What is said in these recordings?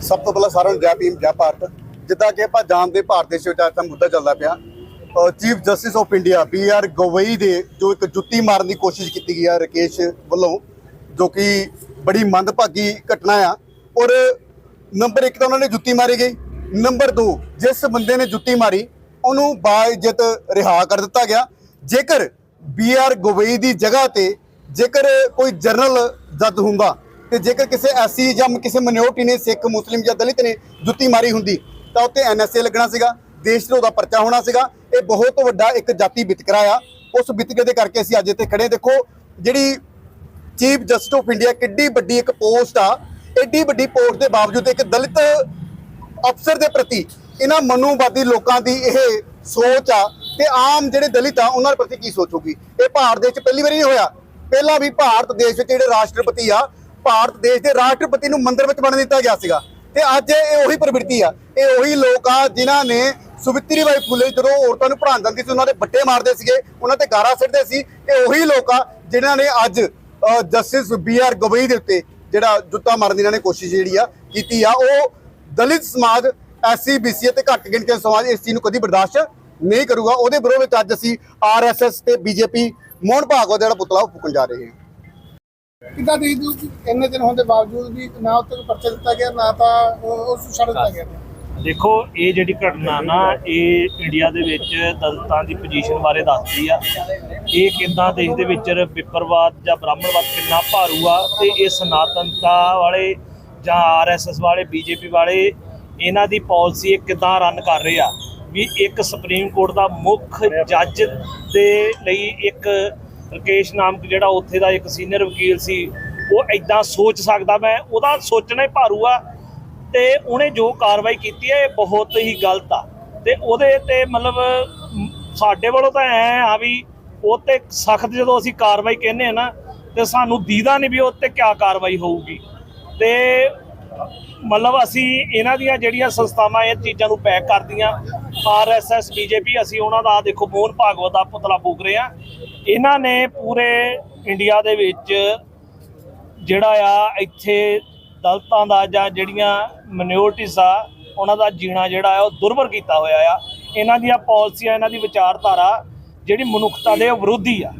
ਸਭ ਤੋਂ ਪਹਿਲਾਂ ਸਾਰਿਆਂ ਨੂੰ ਜੈ ਭੀਮ, ਜੈ ਭਾਰਤ। ਜਿੱਦਾਂ ਕਿ ਆਪਾਂ ਜਾਣਦੇ ਭਾਰਤ ਦੇ ਵਿੱਚ ਅੱਜ ਮੁੱਦਾ ਚੱਲਦਾ ਪਿਆ। Chief justice of India B R Gavai ਦੇ ਜੋ ਇੱਕ ਜੁੱਤੀ ਮਾਰਨ ਦੀ ਕੋਸ਼ਿਸ਼ ਕੀਤੀ ਗਈ ਆ ਰਕੇਸ਼ ਵੱਲੋਂ, ਜੋ ਕਿ ਬੜੀ ਮੰਦਭਾਗੀ ਘਟਨਾ ਆ। ਔਰ ਨੰਬਰ 1 ਤਾਂ ਉਹਨਾਂ ਨੇ ਜੁੱਤੀ ਮਾਰੀ ਗਈ। ਨੰਬਰ 2 ਜਿਸ ਬੰਦੇ ਨੇ ਜੁੱਤੀ ਮਾਰੀ, ਉਹਨੂੰ ਬਾਇਜ਼ਤ ਰਿਹਾ ਕਰ ਦਿੱਤਾ ਗਿਆ। ਜੇਕਰ ਬੀ ਆਰ ਗਵਈ ਦੀ ਜਗ੍ਹਾ ਤੇ ਜੇਕਰ ਕੋਈ ਜਰਨਲ ਜੱਜ ਹੁੰਦਾ ਤੇ ਜੇਕਰ ਕਿਸੇ ਐਸੀ ਜਾਂ ਕਿਸੇ ਮਿਨੋਰਟੀ ਨੇ ਸਿੱਖ, ਮੁਸਲਿਮ ਜਾਂ ਦਲਿਤ ਨੇ ਜੁੱਤੀ ਮਾਰੀ ਹੁੰਦੀ, ਤਾਂ ਉੱਤੇ ਐਨਐਸਏ ਲੱਗਣਾ ਸੀਗਾ, ਦੇਸ਼ ਵਿਰੋਧ ਦਾ ਪਰਚਾ ਹੋਣਾ ਸੀਗਾ। ਇਹ ਬਹੁਤ ਵੱਡਾ ਇੱਕ ਜਾਤੀ ਵਿਤਕਰਾ ਆ। ਉਸ ਵਿਤਕਰੇ ਦੇ ਕਰਕੇ ਅਸੀਂ ਅੱਜ ਇੱਥੇ ਖੜੇ ਦੇਖੋ, ਜਿਹੜੀ ਚੀਫ ਜਸਟਿਸ ਆਫ ਇੰਡੀਆ ਕਿੱਡੀ ਵੱਡੀ ਇੱਕ ਪੋਸਟ ਆ। ਐਡੀ ਵੱਡੀ ਪੋਸਟ ਦੇ ਬਾਵਜੂਦ ਇੱਕ ਦਲਿਤ ਅਫਸਰ ਦੇ ਪ੍ਰਤੀ ਇਹਨਾਂ ਮਨੂਵਾਦੀ ਲੋਕਾਂ ਦੀ ਇਹ ਸੋਚ ਆ ਤੇ ਆਮ ਜਿਹੜੇ ਦਲਿਤ ਆ, ਉਹਨਾਂ ਦੇ ਪ੍ਰਤੀ ਕੀ ਸੋਚੂਗੀ ਇਹ ਭਾਰਤ ਦੇਸ਼ 'ਚ ਪਹਿਲੀ ਵਾਰੀ ਨਹੀਂ ਹੋਇਆ। ਪਹਿਲਾਂ ਵੀ ਭਾਰਤ ਦੇਸ਼ ਵਿੱਚ ਜਿਹੜੇ ਰਾਸ਼ਟਰਪਤੀ ਆ ਭਾਰਤ ਦੇਸ਼ ਦੇ ਰਾਸ਼ਟਰਪਤੀ ਨੂੰ ਮੰਦਰ ਵਿੱਚ ਬਣ ਦਿੱਤਾ ਗਿਆ ਸੀਗਾ। ਤੇ ਅੱਜ ਇਹ ਉਹੀ ਪ੍ਰਵਿਰਤੀ ਆ। ਇਹ ਉਹੀ ਲੋਕ ਆ ਜਿਨ੍ਹਾਂ ਨੇ ਸੁਵਿਤਰੀ ਬਾਈ ਫੁੱਲੇ ਜਦੋਂ ਔਰਤਾਂ ਨੂੰ ਪੜ੍ਹਾਉਣ ਜਾਂਦੀ ਸੀ, ਉਹਨਾਂ ਦੇ ਬੱਟੇ ਮਾਰਦੇ ਸੀਗੇ, ਉਹਨਾਂ ਤੇ ਗਾਰਾ ਸਿੱਟਦੇ ਸੀ। ਇਹ ਉਹੀ ਲੋਕ ਆ ਜਿਨ੍ਹਾਂ ਨੇ ਅੱਜ ਜਸਟਿਸ ਬੀ ਆਰ ਗਵਈ ਦੇ ਉੱਤੇ ਜਿਹੜਾ ਜੁੱਤਾ ਮਾਰਨ ਦੀ ਇਹਨਾਂ ਨੇ ਕੋਸ਼ਿਸ਼ ਜਿਹੜੀ ਆ ਕੀਤੀ ਆ, ਉਹ ਦਲਿਤ ਸਮਾਜ ਐਸਸੀ ਬੀਸੀ ਤੇ ਘੱਟ ਗਿਣਤੀ ਸਮਾਜ ਇਸ ਚੀਜ਼ ਨੂੰ ਕਦੀ ਬਰਦਾਸ਼ਤ ਨਹੀਂ ਕਰੂਗਾ। ਉਹਦੇ ਵਿਰੋਧ ਵਿੱਚ ਅੱਜ ਅਸੀਂ ਆਰਐਸਐਸ ਤੇ ਬੀਜੇਪੀ ਮੋਹਨ ਭਾਗਵਤ ਦਾ ਜਿਹੜਾ ਪੁਤਲਾ ਉਹ ਫੂਕਣ ਜਾ ਰਹੇ ਹਾਂ। ਕਿੱਦਾਂ ਦੇ ਇੰਨੇ ਦਿਨ ਹੋਣ ਦੇ ਬਾਵਜੂਦ ਵੀ ਨਾ ਉੱਤੇ ਪਰਚਾ ਦਿੱਤਾ ਗਿਆ, ਨਾ ਤਾਂ ਉਸ ਛੱਡ ਦਿੱਤਾ ਗਿਆ। ਦੇਖੋ, ਇਹ ਜਿਹੜੀ ਘਟਨਾ ਨਾ, ਇਹ ਇੰਡੀਆ ਦੇ ਵਿੱਚ ਦਲਿਤਾਂ ਦੀ ਪੋਜੀਸ਼ਨ ਬਾਰੇ ਦੱਸਦੀ ਆ। ਇਹ ਕਿੰਨਾ ਦੇਸ਼ ਦੇ ਵਿੱਚ ਵਿਪਰਵਾਦ ਜਾਂ ਬ੍ਰਾਹਮਣਵਾਦ ਕਿੰਨਾ ਭਾਰੂ ਆ ਤੇ ਇਹ ਸਨਾਤਨਤਾ ਵਾਲੇ ਜਾਂ ਆਰਐਸਐਸ ਵਾਲੇ ਬੀਜੇਪੀ ਵਾਲੇ, ਇਹਨਾਂ ਦੀ ਪਾਲਿਸੀ ਇਹ ਕਿਦਾਂ ਰਨ ਕਰ ਰਹੇ ਆ? ਵੀ ਇੱਕ ਸੁਪਰੀਮ ਕੋਰਟ ਦਾ ਮੁੱਖ ਜੱਜ ਦੇ ਲਈ ਇੱਕ ਰਕੇਸ਼ ਨਾਮਕ ਜਿਹੜਾ ਉੱਥੇ ਦਾ ਇੱਕ ਸੀਨੀਅਰ ਵਕੀਲ ਸੀ, ਉਹ ਐਦਾਂ ਸੋਚ ਸਕਦਾ ਮੈਂ, ਉਹਦਾ ਸੋਚਣਾ ਹੀ ਭਾਰੂ ਆ ਤੇ ਉਹਨੇ ਜੋ ਕਾਰਵਾਈ ਕੀਤੀ ਹੈ ਇਹ ਬਹੁਤ ਹੀ ਗਲਤ ਆ। ਤੇ ਉਹਦੇ ਤੇ ਮਤਲਬ ਸਾਡੇ ਵੱਲੋਂ ਤਾਂ ਐ ਆ ਵੀ ਉਹ ਤੇ ਸਖਤ ਜਦੋਂ ਅਸੀਂ ਕਾਰਵਾਈ ਕਹਿੰਦੇ ਆ ਨਾ, ਤੇ ਸਾਨੂੰ ਦੀਦਾ ਨਹੀਂ ਵੀ ਉਹ ਤੇ ਕਿਆ ਕਾਰਵਾਈ ਹੋਊਗੀ। ਤੇ ਮਤਲਬ ਅਸੀਂ ਇਹਨਾਂ ਦੀਆਂ ਜਿਹੜੀਆਂ ਸੰਸਥਾਵਾਂ, ਇਹ ਚੀਜ਼ਾਂ ਨੂੰ ਪੈਕ ਕਰਦੀਆਂ। ਆਰਐਸਐਸ ਬੀਜੇਪੀ ਅਸੀਂ ਉਹਨਾਂ ਦਾ ਦੇਖੋ ਮੋਹਨ ਭਾਗਵਤ ਦਾ ਪੁਤਲਾ ਫੂਕ ਰਹੇ ਆ ਇਹਨਾਂ ਨੇ ਪੂਰੇ ਇੰਡੀਆ ਦੇ ਵਿੱਚ ਜਿਹੜਾ ਆ ਇੱਥੇ ਦਲਤਾਂ ਦਾ ਜਾਂ ਜਿਹੜੀਆਂ ਮਿਨੋਰਟੀਜ਼ ਆ ਉਹਨਾਂ ਦਾ ਜੀਣਾ ਜਿਹੜਾ ਆ ਉਹ ਦੁਰਬਰ ਕੀਤਾ ਹੋਇਆ ਆ। ਇਹਨਾਂ ਦੀਆਂ ਪਾਲਿਸੀਆਂ ਇਹਨਾਂ ਦੀ ਵਿਚਾਰਧਾਰਾ ਜਿਹੜੀ ਮਨੁੱਖਤਾ ਦੇ ਵਿਰੋਧੀ ਆ।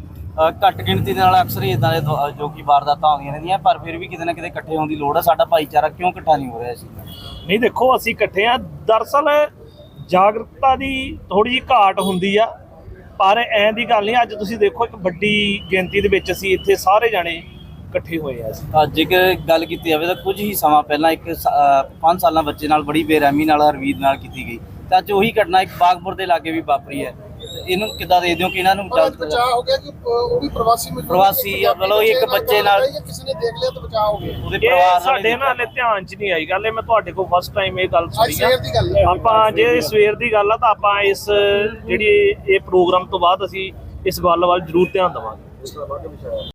ਘੱਟ ਗਿਣਤੀ ਦੇ ਨਾਲ ਅਕਸਰ ਹੀ ਇਦਾਂ ਦੇ ਜੋ ਕਿ ਵਾਰਦਾਤਾਂ ਆਉਂਦੀਆਂ ਰਹਿੰਦੀਆਂ ਪਰ ਫਿਰ ਵੀ ਕਿਤੇ ਨਾ ਕਿਤੇ ਇਕੱਠੇ ਹੋਣ ਦੀ ਲੋੜ ਹੈ ਸਾਡਾ ਭਾਈਚਾਰਾ ਕਿਉਂ ਇਕੱਠਾ ਨਹੀਂ ਹੋ ਰਿਹਾ ਸੀ ਨਹੀਂ ਦੇਖੋ ਅਸੀਂ ਇਕੱਠੇ ਆ ਦਰਅਸਲ ਜਾਗਰੂਕਤਾ ਦੀ ਥੋੜੀ ਜਿਹੀ ਘਾਟ ਹੁੰਦੀ ਆ, ਪਰ ਐਂ ਦੀ ਗੱਲ ਨਹੀਂ, ਅੱਜ ਤੁਸੀਂ ਦੇਖੋ ਇੱਕ ਵੱਡੀ ਗਿਣਤੀ ਦੇ ਵਿੱਚ ਅਸੀਂ ਇੱਥੇ ਸਾਰੇ ਜਾਣੇ ਇਕੱਠੇ ਹੋਏ ਆ ਅਸੀਂ। ਤਾਂ ਜੇਕਰ ਗੱਲ ਕੀਤੀ ਜਾਵੇ ਤਾਂ ਕੁਝ ਹੀ ਸਮਾਂ ਪਹਿਲਾਂ ਇੱਕ 5 ਸਾਲਾਂ ਬੱਚੇ ਨਾਲ, ਬੜੀ ਬੇਰਹਿਮੀ ਨਾਲ ਹਰਵੀਰ ਨਾਲ ਕੀਤੀ ਗਈ। ਤਾਂ ਅੱਜ ਉਹੀ ਘਟਨਾ ਇੱਕ ਬਾਗਪੁਰ ਦੇ ਲਾਗੇ ਵੀ ਵਾਪਰੀ ਹੈ। ਇਹਨੂੰ ਕਿੱਦਾਂ ਦੇ ਦਿਓ ਕਿ ਇਹਨਾਂ ਨੂੰ ਜਲਦ ਬਚਾਅ ਹੋ ਗਿਆ ਕਿ ਉਹ ਵੀ ਪ੍ਰਵਾਸੀ ਮਜ਼ਦੂਰ ਪ੍ਰਵਾਸੀ ਆ, ਮਤਲਬ ਇੱਕ ਬੱਚੇ ਨਾਲ- ਕਿਸੇ ਨੇ ਦੇਖ ਲਿਆ ਤਾਂ ਬਚਾਅ ਹੋ ਗਿਆ। ਉਹਦੇ ਇਹ ਪਰਿਵਾਰ ਨਾਲ ਸਾਡੇ ਨਾਲ ਹਲੇ ਧਿਆਨ 'ਚ ਨਹੀਂ ਆਈ ਗੱਲ ਇਹ ਮੈਂ ਤੁਹਾਡੇ ਕੋਲ ਫਸਟ ਟਾਈਮ ਇਹ ਗੱਲ ਅੱਜ ਸੁਣੀ ਸਵੇਰ ਦੀ ਗੱਲ ਹੈ। ਆ। ਆਪਾਂ ਜੇ ਸਵੇਰ ਦੀ ਗੱਲ। ਆ ਤਾਂ ਆਪਾਂ ਇਸ ਜਿਹੜੀ ਇਹ ਪ੍ਰੋਗਰਾਮ ਤੋਂ ਬਾਅਦ ਅਸੀਂ ਇਸ ਗੱਲ ਵੱਲ ਜ਼ਰੂਰ ਧਿਆਨ ਦੇਵਾਂਗੇ।